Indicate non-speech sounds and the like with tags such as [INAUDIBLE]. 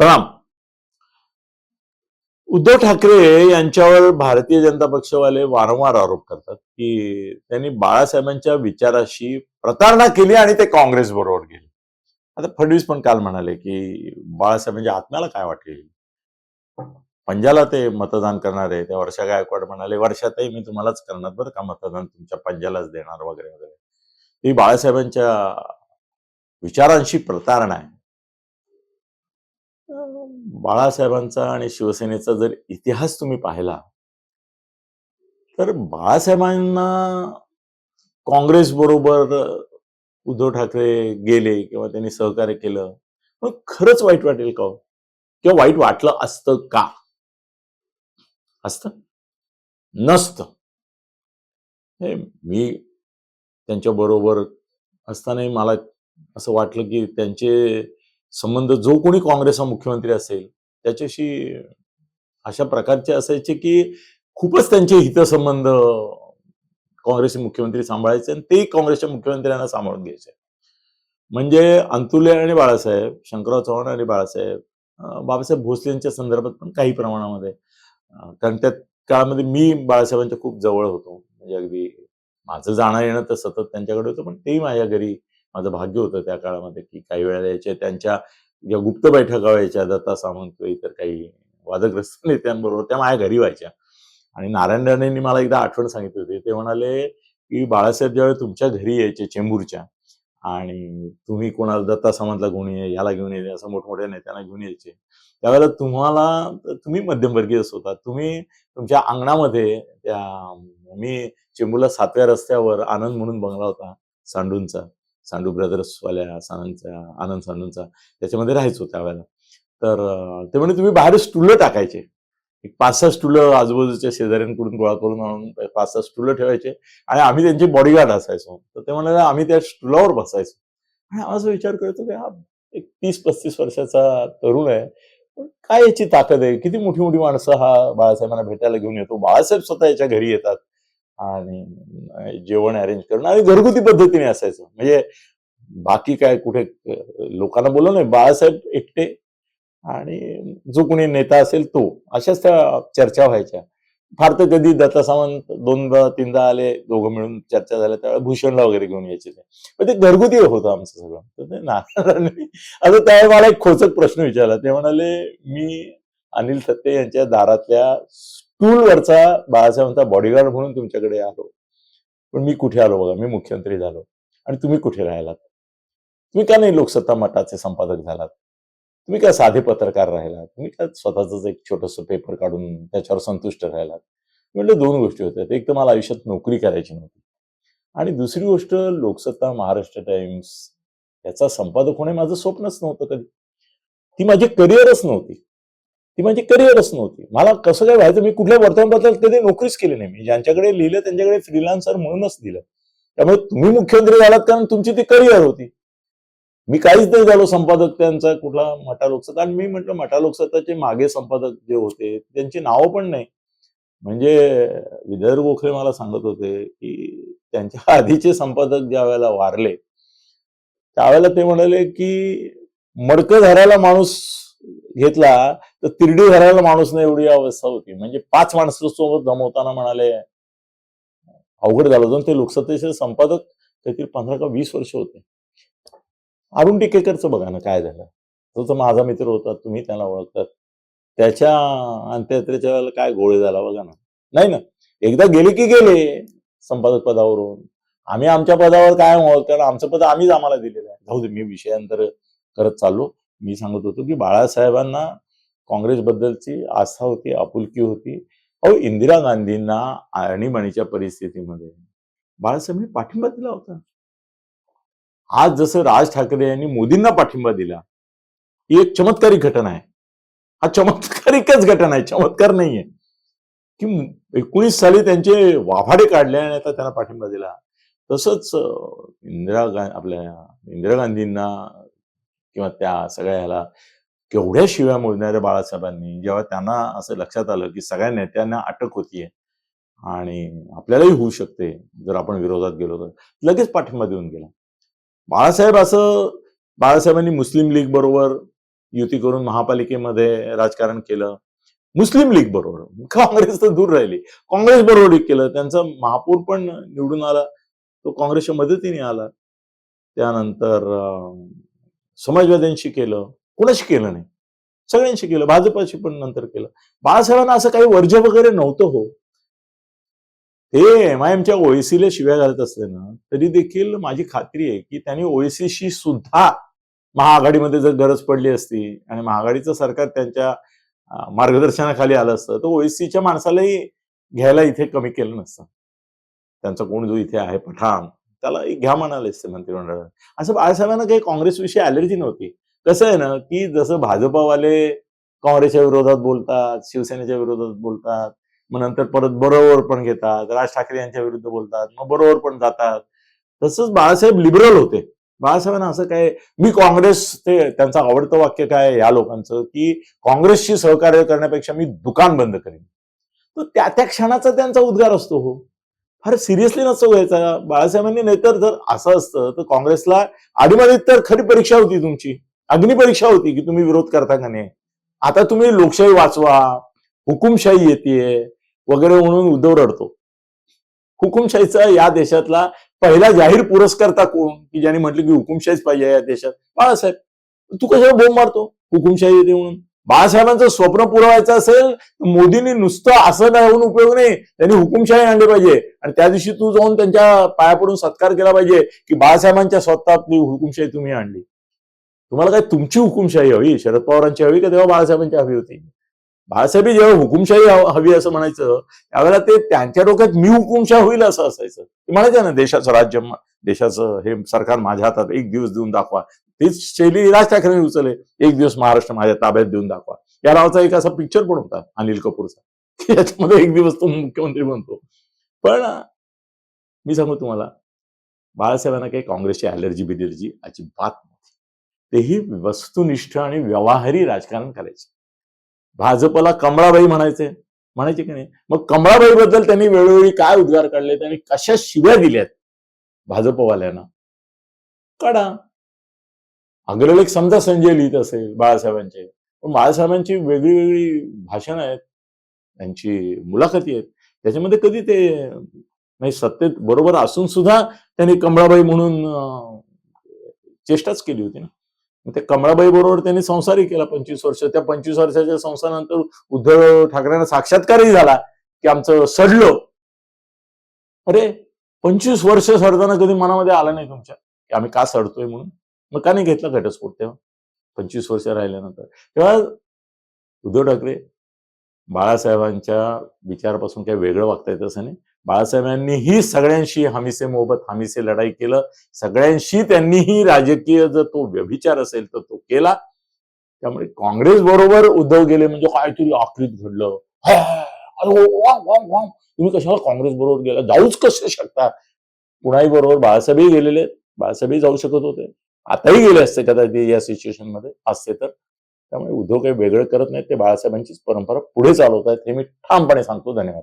प्रणाम. उद्धव ठाकरे यांच्यावर भारतीय जनता पक्षवाले वारंवार आरोप करतात की त्यांनी बाळासाहेबांच्या विचाराशी प्रतारणा केली आणि ते काँग्रेस बरोबर गेले. आता फडणवीस पण काल म्हणाले की बाळासाहेबांच्या आत्म्याला काय वाटेल? पंजाला ते मतदान करणार आहे त्या वर्षा गायकवाड म्हणाले वर्षातही मी तुम्हालाच करणार बरं का मतदान? तुमच्या पंजालाच देणार वगैरे वगैरे. ही बाळासाहेबांच्या विचारांशी प्रतारणा आहे. बाळासाहेबांचा आणि शिवसेनेचा जर इतिहास तुम्ही पाहिला तर बाळासाहेबांना काँग्रेस बरोबर उद्धव ठाकरे गेले किंवा त्यांनी सहकार्य केलं मग खरंच वाईट वाटेल का हो? किंवा वाईट वाटलं असतं का? असतं? नसतं. हे मी त्यांच्या बरोबर असतानाही मला असं वाटलं की त्यांचे संबंध जो कोणी काँग्रेसचा मुख्यमंत्री असेल त्याच्याशी अशा प्रकारचे असायचे की खूपच त्यांचे हितसंबंध काँग्रेसचे मुख्यमंत्री सांभाळायचे आणि तेही काँग्रेसच्या मुख्यमंत्र्यांना सांभाळून घ्यायचे. म्हणजे अंतुले आणि बाळासाहेब शंकरराव चव्हाण आणि बाळासाहेब बाबासाहेब भोसले यांच्या संदर्भात पण काही प्रमाणामध्ये कारण त्या काळामध्ये मी बाळासाहेबांच्या खूप जवळ होतो. म्हणजे अगदी माझं जाणं येणं तर सतत त्यांच्याकडे होतं पण तेही माझ्या घरी माझं भाग्य होतं त्या काळामध्ये की काही वेळेला यायचे त्यांच्या ज्या गुप्त बैठका व्हायच्या दत्ता सामंत किंवा इतर काही वादग्रस्त [LAUGHS] नेत्यांबरोबर त्या माझ्या घरी व्हायच्या. आणि नारायण राणेंनी मला एकदा आठवण सांगितली होती. ते म्हणाले की बाळासाहेब ज्यावेळी तुमच्या घरी यायचे चेंबूरच्या आणि तुम्ही कोणाला दत्ता सामंतला घेऊन ये याला घेऊन ये असं मोठमोठ्या नेत्यांना घेऊन यायचे. त्यावेळेला तुम्हाला तुम्ही मध्यमवर्गीय होता. तुम्ही तुमच्या अंगणामध्ये त्या मी चेंबूरला सातव्या रस्त्यावर आनंद म्हणून बंगला होता सांडूंचा सांडू ब्रदर्सवाल्या सांडांचा आनंद सांडूंचा त्याच्यामध्ये राहायचो त्यावेळेला. तर ते म्हणजे तुम्ही बाहेर स्टुलं टाकायचे. एक पाच सहा स्टुलं आजूबाजूच्या शेजाऱ्यांकडून गोळा करून आणून पाच सहा स्टुलं ठेवायचे आणि आम्ही त्यांचे बॉडीगार्ड असायचो. तर ते म्हणाले आम्ही त्या स्टुलावर बसायचो. आणि आम्हाला असं विचार करतो की हा एक तीस पस्तीस वर्षाचा तरुण आहे. पण काय याची ताकद आहे? किती मोठी मोठी माणसं हा बाळासाहेबांना भेटायला घेऊन येतो? बाळासाहेब स्वतः याच्या घरी येतात. आणि जेवण अरेंज करणं आणि घरगुती पद्धतीने असायचं. म्हणजे बाकी काय कुठे लोकांना बोललो नाही. बाळासाहेब एकटे आणि जो कोणी नेता असेल तो. अशाच त्या चर्चा व्हायच्या. फार तर कधी दत्ता सावंत दोनदा तीनदा आले दोघं मिळून चर्चा झाल्या. त्यावेळेला भूषणला वगैरे घेऊन यायचे ते. पण ते घरगुती होतं आमचं सगळं. तर ते नारायणांनी आता त्यावेळेला मला एक खोचक प्रश्न विचारला. ते म्हणाले मी अनिल थत्ते यांच्या दारातल्या टूलवरचा बाळासाहेबांचा बॉडीगार्ड म्हणून तुमच्याकडे आलो. पण मी कुठे आलो बघा? मी मुख्यमंत्री झालो. आणि तुम्ही कुठे राहिलात? तुम्ही का नाही लोकसत्ता मठाचे संपादक झालात? तुम्ही काय साधे पत्रकार राहिलात? तुम्ही काय स्वतःच एक छोटस पेपर काढून त्याच्यावर संतुष्ट राहिलात? म्हटलं दोन गोष्टी होत्या. एक तर मला आयुष्यात नोकरी करायची नव्हती. आणि दुसरी गोष्ट लोकसत्ता महाराष्ट्र टाइम्स याचा संपादक होणे माझं स्वप्नच नव्हतं कधी. ती माझी करिअरच नव्हती. ती माझी करिअरच नव्हती. मला कसं काय व्हायचं मी कुठल्या वर्तमानपत्रात कधी नोकरीच केली नाही. मी ज्यांच्याकडे लिहिलं त्यांच्याकडे फ्रीलान्सर म्हणूनच दिलं. त्यामुळे तुम्ही मुख्यमंत्री झालात कारण तुमची ती करिअर होती. मी काहीच नाही झालो संपादक त्यांचा कुठला मटा लोकसत्ता आणि मी म्हटलं मटा लोकसत्ताचे मागे संपादक जे होते त्यांची नावं पण नाही. म्हणजे विदर्भ गोखले मला सांगत होते की त्यांच्या [LAUGHS] आधीचे संपादक ज्या वेळेला वारले त्यावेळेला ते म्हणाले की मडकं धरायला माणूस घेतला तर तिरडी धरायला माणूस नाही एवढी अवस्था होती. म्हणजे पाच माणसं सोबत जमवताना म्हणाले अवघड झालं होतं. ते लोकसत्तेचे संपादक काहीतरी पंधरा का वीस वर्ष होते. अरुण टिकेकरचं बघा ना काय झालं. तो तर माझा मित्र होता तुम्ही त्याला ओळखतात. त्याच्या अंत्ययात्रेच्या वेळेला काय गोळे झाला बघा ना. नाही ना. एकदा गेले की गेले संपादक पदावरून. आम्ही आमच्या पदावर काय आहोत कारण आमचं पद आम्हीच आम्हाला दिलेलं आहे. जाऊ दे मी विषयांतर करत चाललो. मी सांगत होतो की बाळासाहेबांना काँग्रेसबद्दलची आस्था होती आपुलकी होती. अहो इंदिरा गांधींना आणीबाणीच्या परिस्थितीमध्ये बाळासाहेबांनी पाठिंबा दिला होता. आज जसं राज ठाकरे यांनी मोदींना पाठिंबा दिला ही एक चमत्कारिक घटना आहे. हा चमत्कारिकच घटना आहे चमत्कार नाहीये. की एकोणीस साली त्यांचे वाभाडे काढले आणि आता त्यांना पाठिंबा दिला. तसंच इंदिरा गांधी आपल्या इंदिरा गांधींना किंवा त्या सगळ्या ह्याला केवढ्या शिव्या मोजणाऱ्या बाळासाहेबांनी जेव्हा त्यांना असं लक्षात आलं की सगळ्या नेत्यांना अटक होतीये आणि आपल्यालाही होऊ शकते जर आपण विरोधात गेलो तर. लगेच पाठिंबा देऊन गेला. बाळासाहेब असं बाळासाहेबांनी मुस्लिम लीग बरोबर युती करून महापालिकेमध्ये राजकारण केलं. मुस्लिम लीग बरोबर. [LAUGHS] काँग्रेस तर दूर राहिली. काँग्रेस बरोबर केलं. त्यांचा महापौर पण निवडून आला. तो काँग्रेसच्या मदतीने आला. त्यानंतर समाजवाद्यांशी केलं. कोणाशी केलं नाही? सगळ्यांशी केलं भाजपाशी पण नंतर केलं. बाळासाहेबांना असं काही वर्ज वगैरे नव्हतं हो. ते एम आय एमच्या ओएसीला शिव्या घालत असले ना तरी देखील माझी खात्री आहे की त्यांनी ओएसीशी सुद्धा महाआघाडीमध्ये जर गरज पडली असती आणि महाआघाडीचं सरकार त्यांच्या मार्गदर्शनाखाली आलं असतं तर ओएसीच्या माणसालाही घ्यायला इथे कमी केलं नसतं. त्यांचा कोण जो इथे आहे पठाण त्याला घ्या म्हणाले असते मंत्रिमंडळात. असं बाळासाहेबांना काही काँग्रेसविषयी अलर्जी नव्हती. कसं आहे ना की जसं भाजपावाले काँग्रेसच्या विरोधात बोलतात शिवसेनेच्या विरोधात बोलतात मग नंतर परत बरोबर पण घेतात राज ठाकरे यांच्या विरुद्ध बोलतात मग बरोबर पण जातात. तसंच बाळासाहेब लिबरल होते. बाळासाहेबांना असं काय मी काँग्रेस ते त्यांचं आवडतं वाक्य काय या लोकांचं की काँग्रेसशी सहकार्य करण्यापेक्षा मी दुकान बंद करेन. तर त्या त्या क्षणाचा त्यांचा उद्गार असतो हो. फार सिरियसली नसतो घ्यायचा. बाळासाहेबांनी नाहीतर जर असं असतं तर काँग्रेसला आधीमध्ये तर खरी परीक्षा होती तुमची. अग्निपरीक्षा होती की तुम्ही विरोध करता का नाही? आता तुम्ही लोकशाही वाचवा हुकुमशाही येते वगैरे म्हणून उद्धव रडतो. हुकुमशाहीचा या देशातला पहिला जाहीर पुरस्कर्ता कोण? की ज्याने म्हटलं की हुकुमशाहीच पाहिजे या देशात? बाळासाहेब. तू कशाला बोंब मारतो? हुकुमशाही येते म्हणून. बाळासाहेबांचं स्वप्न पुरवायचं असेल तर मोदींनी नुसतं असं होऊन उपयोग नाही. त्यांनी हुकुमशाही आणली पाहिजे. आणि त्या दिवशी तू जाऊन त्यांच्या पाया पडून सत्कार केला पाहिजे की बाळासाहेबांच्या स्वतःतली हुकुमशाही तुम्ही आणली. तुम्हाला काय तुमची हुकुमशाही हवी? शरद पवारांची हवी का तेव्हा बाळासाहेबांची हवी होती? बाळासाहेब जेव्हा हुकुमशाही हवी असं म्हणायचं त्यावेळेला ते त्यांच्या डोक्यात मी हुकुमशाह होईल असं असायचं. ते म्हणायचं ना देशाचं राज्य देशाचं हे सरकार माझ्या हातात एक दिवस देऊन दाखवा. तीच शैली राज ठाकरेंनी उचलले. एक दिवस महाराष्ट्र माझ्या ताब्यात देऊन दाखवा. या नावाचा एक असा पिक्चर पण होता अनिल कपूरचा. [LAUGHS] याच्यामध्ये एक दिवस तो मुख्यमंत्री बनतो. पण मी सांगू तुम्हाला बाळासाहेबांना काही काँग्रेसची अलर्जी बिलर्जी अजिबात तेही वस्तुनिष्ठ आणि व्यवहारी राजकारण करायचे. भाजपला कमळाबाई म्हणायचे. म्हणायचे की नाही? मग कमळाबाई बद्दल त्यांनी वेळोवेळी काय उद्गार काढले? त्यांनी कशा शिव्या दिल्यात? भाजपवाल्यांना. काढा. अग्रलेख समजा संजय लिहित असेल बाळासाहेबांचे. पण बाळासाहेबांची वेगळी वेगळी भाषणं आहेत. त्यांची मुलाखती आहेत. त्याच्यामध्ये कधी ते नाही सत्तेत बरोबर असून सुद्धा त्यांनी कमळाबाई म्हणून चेष्टाच केली होती ना? ते त्या कमळाबाई बरोबर त्यांनी संसारही केला पंचवीस वर्ष. त्या पंचवीस वर्षाच्या संसारानंतर उद्धव ठाकरेंना साक्षात्कारही झाला की आमचं सडलो. अरे पंचवीस वर्ष सडताना कधी मनामध्ये आलं नाही तुमच्या? की आम्ही का सडतोय म्हणून? मग का नाही घेतला घटस्फोट तेव्हा? पंचवीस वर्ष राहिल्यानंतर. तेव्हा उद्धव ठाकरे बाळासाहेबांच्या विचारापासून काही वेगळं वागता येत असं नाही. बाळासाहेबांनीही सगळ्यांशी हमीसे मोबत हमीसे लढाई केलं. सगळ्यांशी त्यांनीही राजकीय जर तो व्यभिचार असेल तर तो केला. त्यामुळे काँग्रेस बरोबर उद्धव गेले म्हणजे काहीतरी आकृत घडलं. अरे वा, वा, वा. तुम्ही कशाला काँग्रेस बरोबर गेला? जाऊच कसे शकता कुणाही बरोबर बाळासाहेबही गेलेले बाळासाहेबही जाऊ शकत होते. आताही गेले असते कदाचित या सिच्युएशनमध्ये असते तर. त्यामुळे उद्धव काही वेगळं करत नाहीत. ते बाळासाहेबांचीच परंपरा पुढे चालवत आहेत हे मी ठामपणे सांगतो. धन्यवाद.